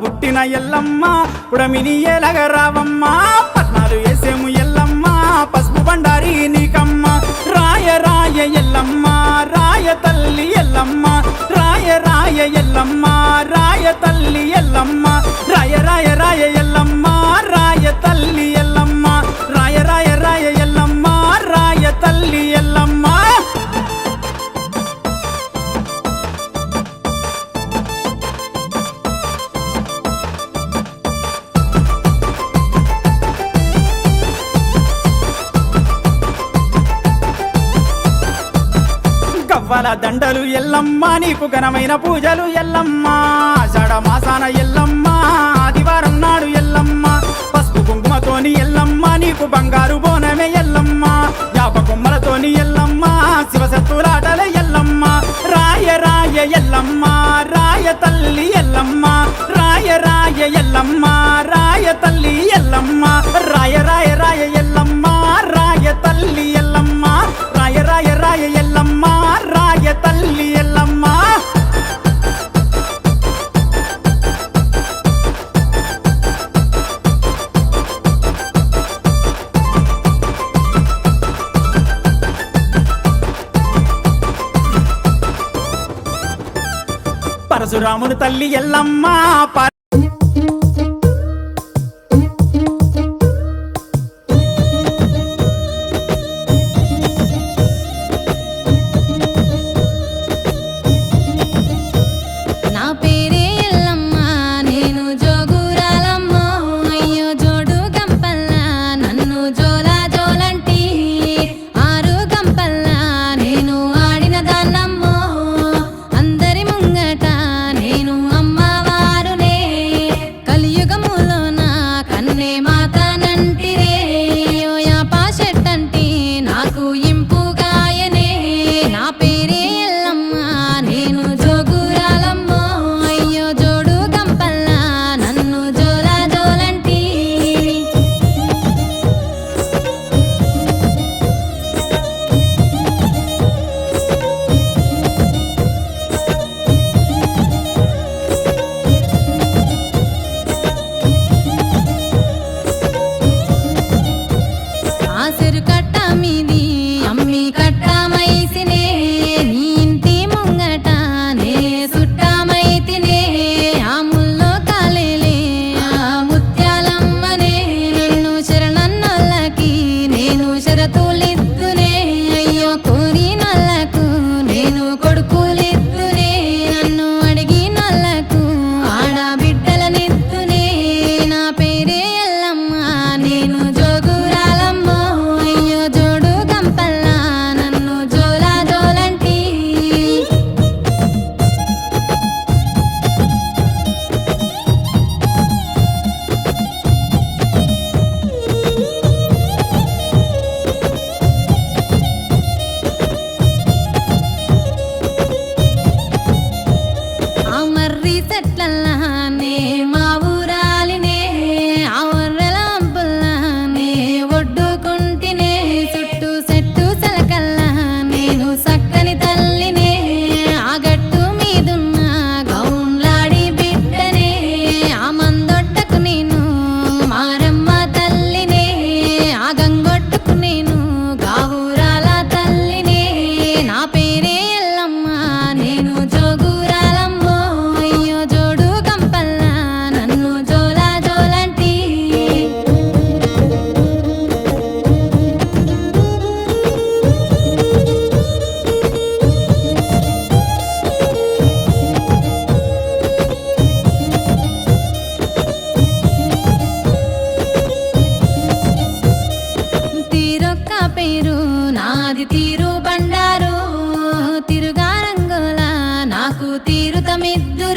పుట్టిన ఎల్లమ్మ పుడమిని ఎలగరావమ్మ. పద్నాలు వేసేము ఎల్లమ్మ పసుపు బండారి నీకమ్మ. రాయ రాయ ఎల్లమ్మ రాయ తల్లి ఎల్లమ్మ. రాయ రాయ ఎల్లమ్మ రాయ తల్లి గవ్వల దండలు ఎల్లమ్మ నీకు ఘనమైన పూజలు ఎల్లమ్మ. జడ మాసాన ఎల్లమ్మ ఆదివారం నాడు ఎల్లమ్మ. పసుపు కుంకుమతోని ఎల్లమ్మ నీకు బంగారు బోనమే ఎల్లమ్మ. యాప కొమ్మలతోని ఎల్లమ్మ శివశత్తులాటల ఎల్లమ్మ. రాయ రాయ ఎల్లమ్మ. పరశురాముని తల్లి ఎల్లమ్మ செட்டல்ல மெத்து